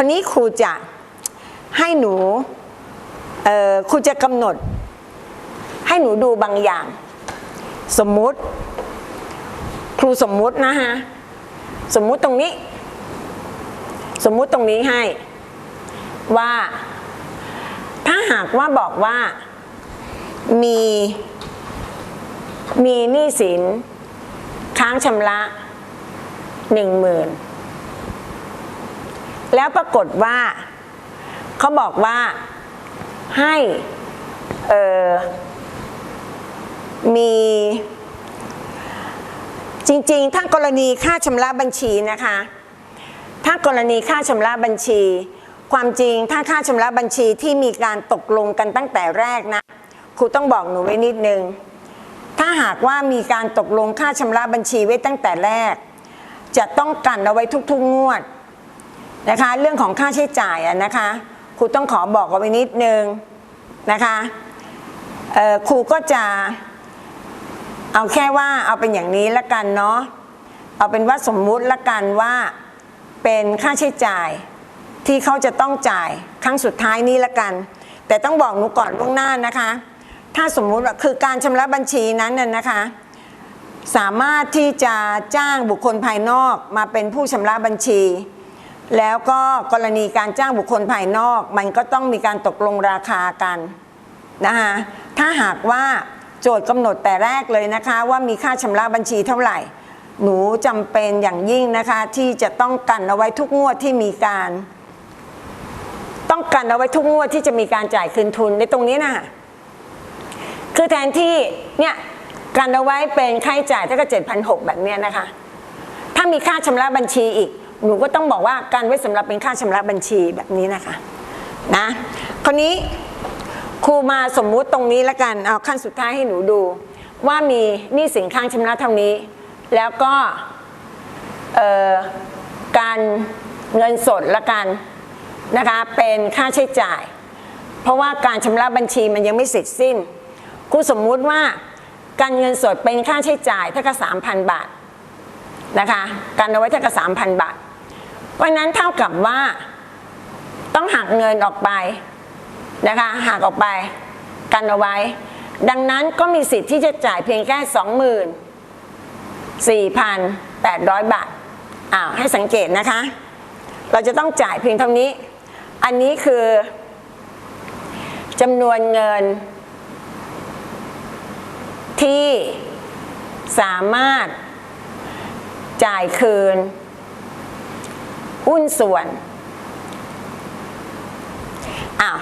คราวนี้ครูจะให้หนูครูจะกำหนด ให้หนูดูบางอย่าง สมมุติ ครูสมมุตินะฮะสมมุติตรงนี้ สมมุติตรงนี้ให้ ว่า ถ้าหากว่าบอกว่ามีมีหนี้สิน ค้างชำระหนึ่งหมื่น แล้วปรากฏว่าเขาบอกว่าให้มีจริงๆถ้ากรณีค่าชำระบัญชีนะคะ ถ้ากรณีค่าชำระบัญชี ความจริงถ้าค่าชำระบัญชีที่มีการตกลงกันตั้งแต่แรกนะครูต้องบอกหนูไว้นิดนึง ถ้าหากว่ามีการตกลงค่าชำระบัญชีไว้ตั้งแต่แรก จะต้องกันเอาไว้ทุกๆงวด นะคะเรื่องของค่าใช้จ่ายอะนะคะครูต้องขอบอกเอาไว้นิดนึงนะคะครูก็จะเอาแค่ว่าเอาเป็นอย่างนี้ละกันเนาะเอาเป็นว่าสมมุติละกันว่าเป็นค่าใช้จ่ายที่เขาจะต้องจ่ายครั้งสุดท้ายนี้ละกัน แต่ต้องบอกหนูก่อนล่วงหน้านะคะ ถ้าสมมุติว่าคือการชำระบัญชีนั้นน่ะนะคะ สามารถที่จะจ้างบุคคลภายนอกมาเป็นผู้ชำระบัญชี แล้วก็กรณีการจ้างบุคคลภายนอก มันก็ต้องมีการตกลงราคากันนะคะถ้าหากว่าโจทย์กำหนดแต่แรกเลยนะคะ ว่ามีค่าชำระบัญชีเท่าไหร่ หนูจำเป็นอย่างยิ่งนะคะ ที่จะต้องกันเอาไว้ทุกงวดที่มีการ ต้องกันเอาไว้ทุกงวดที่จะมีการจ่ายคืนทุนในตรงนี้นะคะคือแทนที่เนี่ยกันเอาไว้เป็นค่าใช้จ่ายเท่ากับเจ็ดพันหกแบบเนี้ยนะคะ ถ้ามีค่าชำระบัญชีอีก หนูก็ต้องบอกว่าการไว้สำหรับเป็นค่าชำระบัญชีแบบนี้นะคะนะคราวนี้ครูมาสมมุติตรงนี้ละกันเอาขั้นสุดท้ายให้หนูดู ว่ามีหนี้สินค้างชำระเท่านี้ แล้วก็การเงินสดละกันนะคะเป็นค่าใช้จ่าย เพราะว่าการชำระบัญชีมันยังไม่เสร็จสิ้นครูสมมุติว่าการเงินสดเป็นค่าใช้จ่ายเท่ากับสามพันบาทนะคะกันเอาไว้เท่ากับสามพันบาท เพราะนั้นเท่ากับว่า ต้องหักเงินออกไปนะคะหักออกไปกันเอาไว้ ดังนั้นก็มีสิทธิ์ที่จะจ่ายเพียงแค่สองหมื่นสี่พันแปดร้อยบาทอ้าวให้สังเกตนะคะ เราจะต้องจ่ายเพียงเท่านี้ อันนี้คือจำนวนเงิน ที่สามารถจ่ายคืน หุ้นส่วนอ้าว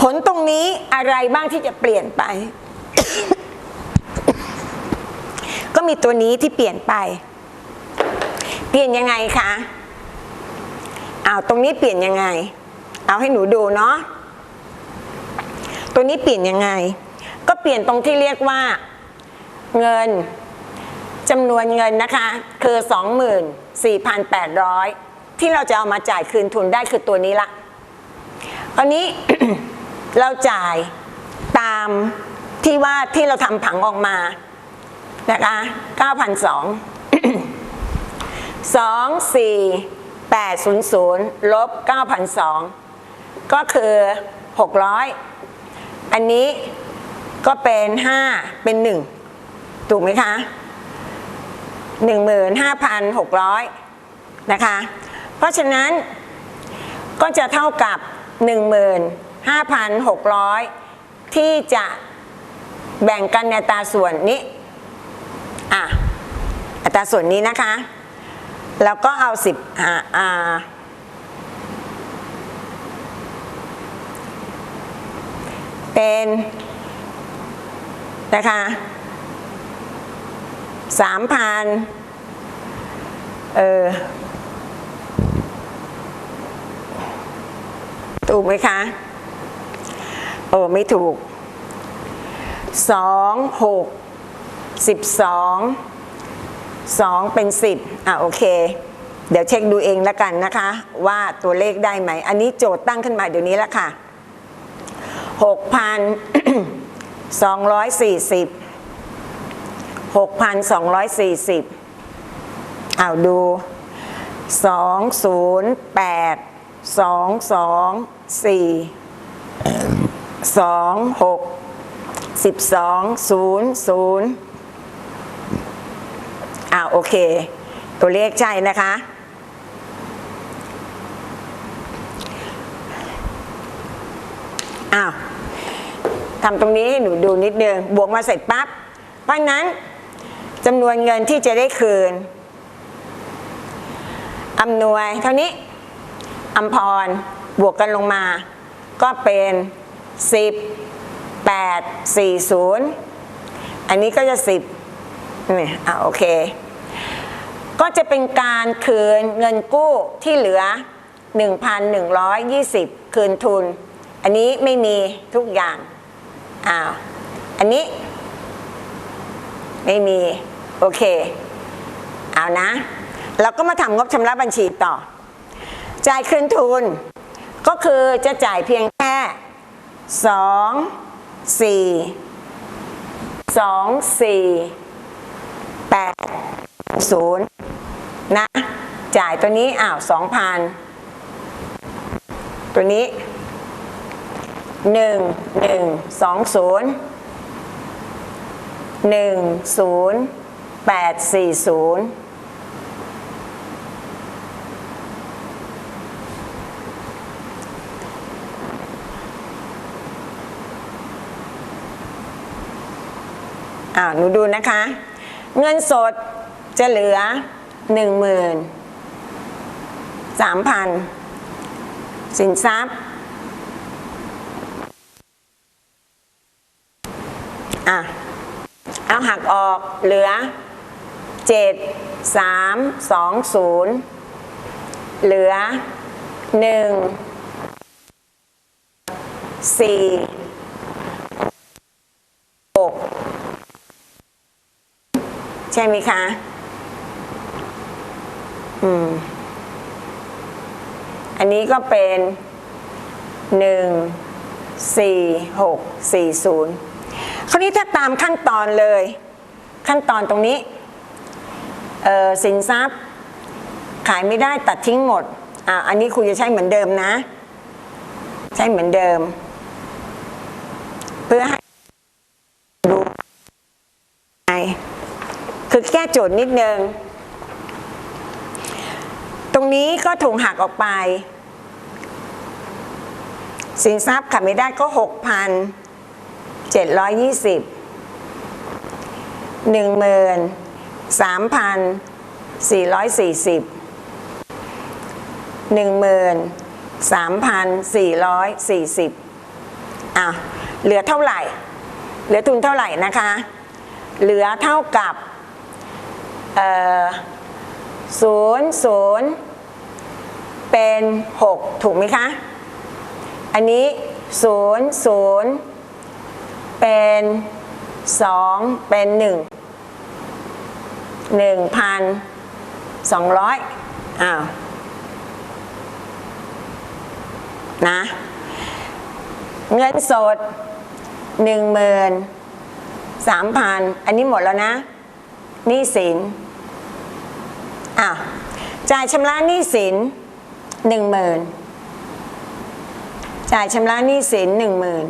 ผลตรงนี้อะไรบ้างที่จะเปลี่ยนไป ก็มีตัวนี้ที่เปลี่ยนไป เปลี่ยนยังไงคะอ้าวตรงนี้เปลี่ยนยังไง เอาให้หนูดูเนาะตัวนี้เปลี่ยนยังไง ก็เปลี่ยนตรงที่เรียกว่า เงินจำนวนเงินนะคะ คือ 24,800 ที่เราจะเอามาจ่ายคืนทุนได้คือตัวนี้ละคราวนี้ เราจ่ายตามที่ว่าที่เราทำผังออกมานะคะ9,200 24800ลบ9,200ก็คือ 600 อันนี้ก็เป็น 5 เป็น 1 ถูกไหมคะ 15,600 นะคะ เพราะฉะนั้นก็จะเท่ากับ 15,600 ที่จะแบ่งกันในตาส่วนนี้อะอัตราส่วนนี้นะคะ แล้วก็เอา 10อ่าอ่าเป็นนะคะสามพัน เออ ถูกไหมคะเออไม่ถูก สองหกสิบสองสองเป็นสิบอะโอเค เดี๋ยวเช็คดูเองแล้วกันนะคะ ว่าตัวเลขได้ไหม อันนี้โจทย์ตั้งขึ้นมาเดี๋ยวนี้แล้วค่ะหกพันสองร้อยสี่สิบ6,240เอาดูสองศูนย์แปดสองสองสี่ส องหกสิบสองศูนย์ศูนย์อ่าโอเค ตัวเลขใช่นะคะ อ้าวทำตรงนี้ให้หนูดูนิดนึง บวกมาเสร็จปั๊บ เพราะนั้นจำนวนเงินที่จะได้คืน อำนวยเท่านี้อัมพร บวกกันลงมา ก็เป็น 10 8 4 0 อันนี้ก็จะ 10นี่อะโอเค ก็จะเป็นการคืนเงินกู้ที่เหลือ 1,120 คืนทุน อันนี้ไม่มีทุกอย่างอ้าวอันนี้ ไม่มี โอเค เอานะ เราก็มาทำงบชำระบัญชีต่อ จ่ายคืนทุน ก็คือจะจ่ายเพียงแค่สองสี่สองสี่แปดศูนย์นะ จ่ายตัวนี้อ้าวสองพันตัวนี้หนึ่งหนึ่งสองศูนย์หนึ่งศูนย์แปดสี่ศูนย์ หนูดูนะคะ เงินสดจะเหลือหนึ่งหมื่นสามพันสินทรัพย์ อะ เอาหักออกเหลือเจ็ดสามสองศูนย์เหลือหนึ่งสี่หกใช่ไหมคะ อืม อันนี้ก็เป็นหนึ่งสี่หกสี่ศูนย์คราวนี้ถ้าตามขั้นตอนเลย ขั้นตอนตรงนี้ เอ่อสินทรัพย์ ขายไม่ได้ตัดทิ้งหมด อะอันนี้คุณจะใช้เหมือนเดิมนะ ใช้เหมือนเดิม เพื่อให้ดูไง คือแก้โจทย์นิดนึง ตรงนี้ก็ถูกหักออกไป สินทรัพย์ขายไม่ได้ก็หกพันเจ็ดร้อยยี่สิบหนึ่งหมื่นสามพันสี่ร้อยสี่สิบหนึ่งหมื่นสามพันสี่ร้อยสี่สิบอะเหลือเท่าไหร่ เหลือทุนเท่าไหร่นะคะ เหลือเท่ากับ ศูนย์ศูนย์เป็นหกถูกไหมคะ อันนี้ศูนย์ศูนย์เป็นสองเป็นหนึ่งหนึ่งพันสองร้อยอ้าวนะ เงินสดหนึ่งหมื่นสามพันอันนี้หมดแล้วนะหนี้สิน อ้าวจ่ายชำระหนี้สินหนึ่งหมื่นจ่ายชำระหนี้สินหนึ่งหมื่น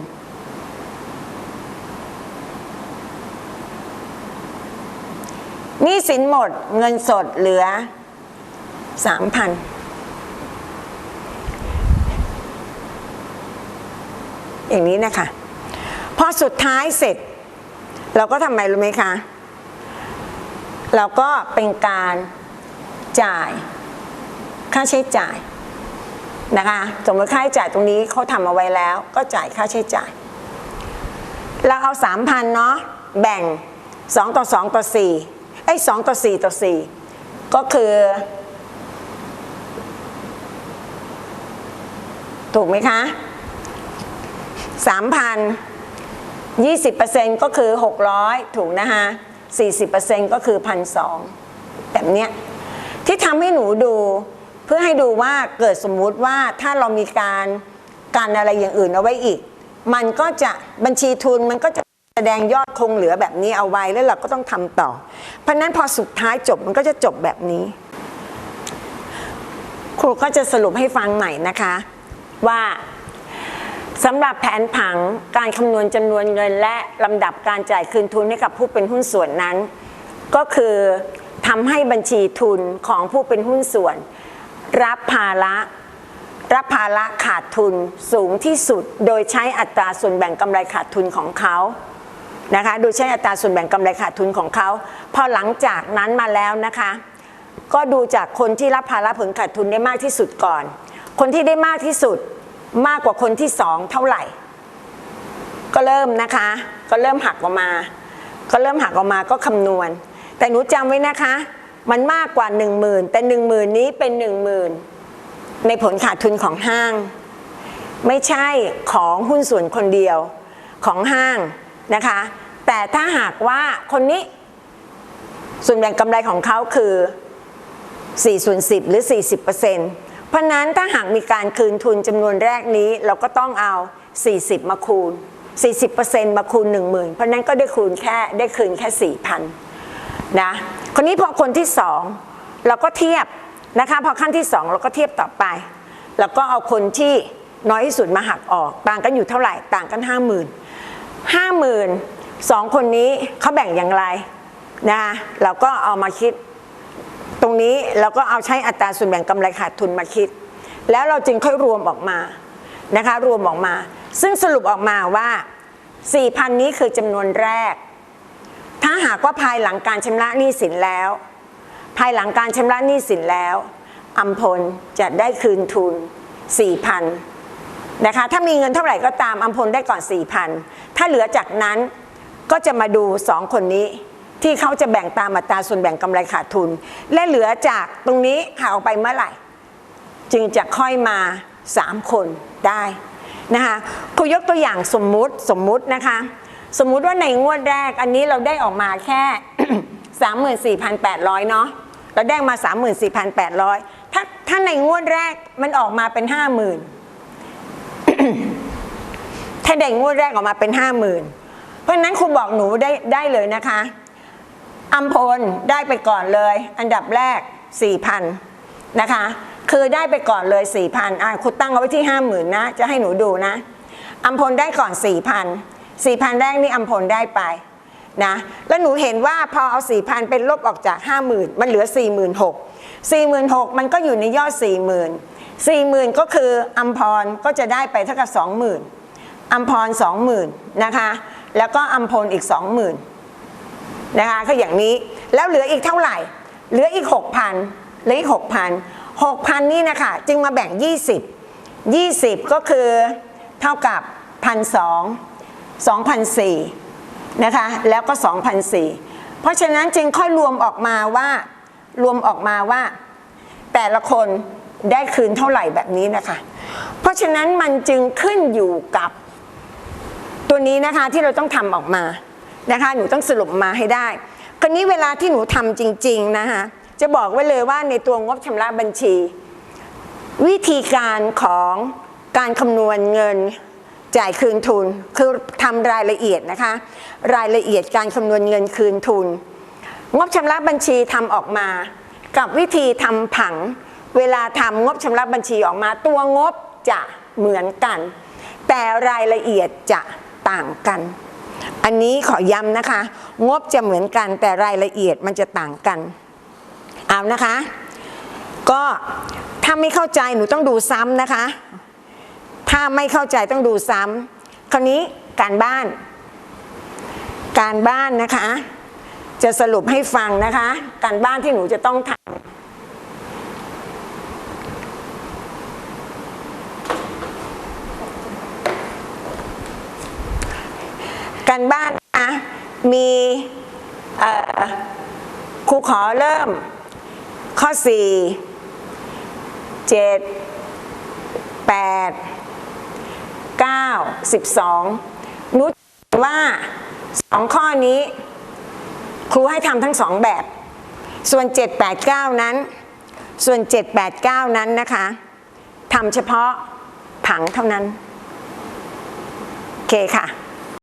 หนี้สินหมดเงินสดเหลือสามพันอย่างนี้นะคะ พอสุดท้ายเสร็จ เราก็ทำไมรู้ไหมคะ เราก็เป็นการ จ่าย ค่าใช้จ่ายนะคะสมมติค่าใช้จ่ายตรงนี้เขาทำเอาไว้แล้ว ก็จ่ายค่าใช้จ่าย เราเอาสามพันเนาะแบ่งสองต่อสองต่อสี่ไอ้สองต่อสี่ต่อสี่ก็คือ ถูกไหมคะสามพันยี่สิบเปอร์เซ็นก็คือหกร้อยถูกนะคะสี่สิบเปอร์เซ็นก็คือพันสองแบบเนี้ย ที่ทำให้หนูดู เพื่อให้ดูว่าเกิดสมมุติว่าถ้าเรามีการการอะไรอย่างอื่นเอาไว้อีก มันก็จะบัญชีทุนมันก็จะแสดงยอดคงเหลือแบบนี้เอาไว้แล้วเราก็ต้องทำต่อ เพราะนั้นพอสุดท้ายจบมันก็จะจบแบบนี้ ครูก็จะสรุปให้ฟังใหม่นะคะ ว่าสำหรับแผนผังการคำนวณจำนวนเงิน และลำดับการจ่ายคืนทุนให้กับผู้เป็นหุ้นส่วนนั้น ก็คือ ทำให้บัญชีทุนของผู้เป็นหุ้นส่วน รับภาระรับภาระขาดทุนสูงที่สุด โดยใช้อัตราส่วนแบ่งกำไรขาดทุนของเขานะคะโดยใช้อัตราส่วนแบ่งกำไรขาดทุนของเขา พอหลังจากนั้นมาแล้วนะคะ ก็ดูจากคนที่รับภาระผลขาดทุนได้มากที่สุดก่อน คนที่ได้มากที่สุดมากกว่าคนที่สองเท่าไหร่ ก็เริ่มนะคะ ก็เริ่มหักออกมา ก็เริ่มหักออกมาก็คำนวณ แต่หนูจำไว้นะคะ มันมากกว่า 1 0,000 แต่ 1 0,000 นี้เป็น 10,000 ในผลขาดทุนของห้าง ไม่ใช่ของหุ้นส่วนคนเดียวของห้างนะคะ แต่ถ้าหากว่าคนนี้ ส่วนแบ่งกำไรของเขาคือ4ส่วน10 หรือ 40%เพราะนั้นถ้าหากมีการคืนทุนจำนวนแรกนี้ เราก็ต้องเอา 40 มาคูณ 40%มาคูณ 10,000 เพราะนั้นก็ได้คูณแค่ได้คืนแค่ 4,000 นะคนนี้พอคนที่2เราก็เทียบนะคะพอขั้นที่2เราก็เทียบต่อไป แล้วก็เอาคนที่น้อยที่สุดมาหักออก ต่างกันอยู่เท่าไหร่ต่างกัน 50,000 50,000สองคนนี้เขาแบ่งอย่างไรนะเราก็เอามาคิดตรงนี้เราก็เอาใช้อัตราส่วนแบ่งกำไรขาดทุนมาคิด แล้วเราจึงค่อยรวมออกมานะคะรวมออกมา ซึ่งสรุปออกมาว่า 4,000 นี้คือจำนวนแรก หากว่าภายหลังการชำระหนี้สินแล้ว ภายหลังการชำระหนี้สินแล้วอัมพลจะได้คืนทุน 4,000นะคะถ้ามีเงินเท่าไหร่ก็ตามอัมพลได้ก่อน 4,000 ถ้าเหลือจากนั้นก็จะมาดูสองคนนี้ที่เขาจะแบ่งตามอัตราส่วนแบ่งกำไรขาดทุน และเหลือจากตรงนี้หาออกไปเมื่อไหร่ จึงจะค่อยมา 3 คนได้นะคะครูยกตัวอย่างสมมุติสมมุตินะคะ สมมุติว่าในงวดแรกอันนี้เราได้ออกมาแค่ 34,800 เนาะเราได้มา 34,800 ถ้าถ้าในงวดแรกมันออกมาเป็น 50,000 ถ้าในงวดแรกออกมาเป็น 50,000 เพราะนั้นครูบอกหนูได้ได้เลยนะคะอัมพลได้ไปก่อนเลย อันดับแรก 4,000 นะคะ คือได้ไปก่อนเลย 4,000อะคุณตั้งเอาไว้ที่ 50,000 นะ จะให้หนูดูนะอัมพลได้ก่อน 4,000 4,000แรกนี่อัมพลได้ไปนะแล้วหนูเห็นว่าพอเอา4,000เป็นลบออกจาก50,000มันเหลือ46,000 46,000มันก็อยู่ในยอด40,000 40,000ก็คืออัมพรก็จะได้ไปเท่ากับ20,000อัมพร20,000นนะคะแล้วก็อัมพลอีก20,000นะคะก็อย่างนี้แล้วเหลืออีกเท่าไหร่ เหลืออีก6,000เหลืออีก6,000 6,000นี่นะคะจึงมาแบ่ง20 20ก็คือเท่ากับ1,200 2,004 นะคะ แล้วก็ 2,004 เพราะฉะนั้นจึงค่อยรวมออกมาว่ารวมออกมาว่า แต่ละคนได้คืนเท่าไหร่แบบนี้นะคะ เพราะฉะนั้นมันจึงขึ้นอยู่กับตัวนี้นะคะที่เราต้องทำออกมานะคะ หนูต้องสรุปมาให้ได้คราวนี้เวลาที่หนูทำจริง ๆ นะคะจะบอกไว้เลยว่าในตัวงบชำระบัญชี วิธีการของการคำนวณเงิน จ่ายคืนทุน คือทำรายละเอียดนะคะ รายละเอียดการคำนวณเงินคืนทุน งบชำระบัญชีทำออกมา กับวิธีทำผัง เวลาทำงบชำระบัญชีออกมา ตัวงบจะเหมือนกัน แต่รายละเอียดจะต่างกัน อันนี้ขอย้ำนะคะ งบจะเหมือนกัน แต่รายละเอียดมันจะต่างกัน เอานะคะ ก็ถ้าไม่เข้าใจหนูต้องดูซ้ำนะคะ ถ้าไม่เข้าใจต้องดูซ้ำคราวนี้การบ้าน การบ้านนะคะ จะสรุปให้ฟังนะคะ การบ้านที่หนูจะต้องทำการบ้านนะคะมีครูขอเริ่ม ข้อ 4 7 8 9 12 นุชว่าสองข้อนี้ครูให้ทำทั้งสองแบบ ส่วน 7 8 9 นั้น ส่วน 7 8 9 นั้นนะคะทำเฉพาะผังเท่านั้น โอเคค่ะ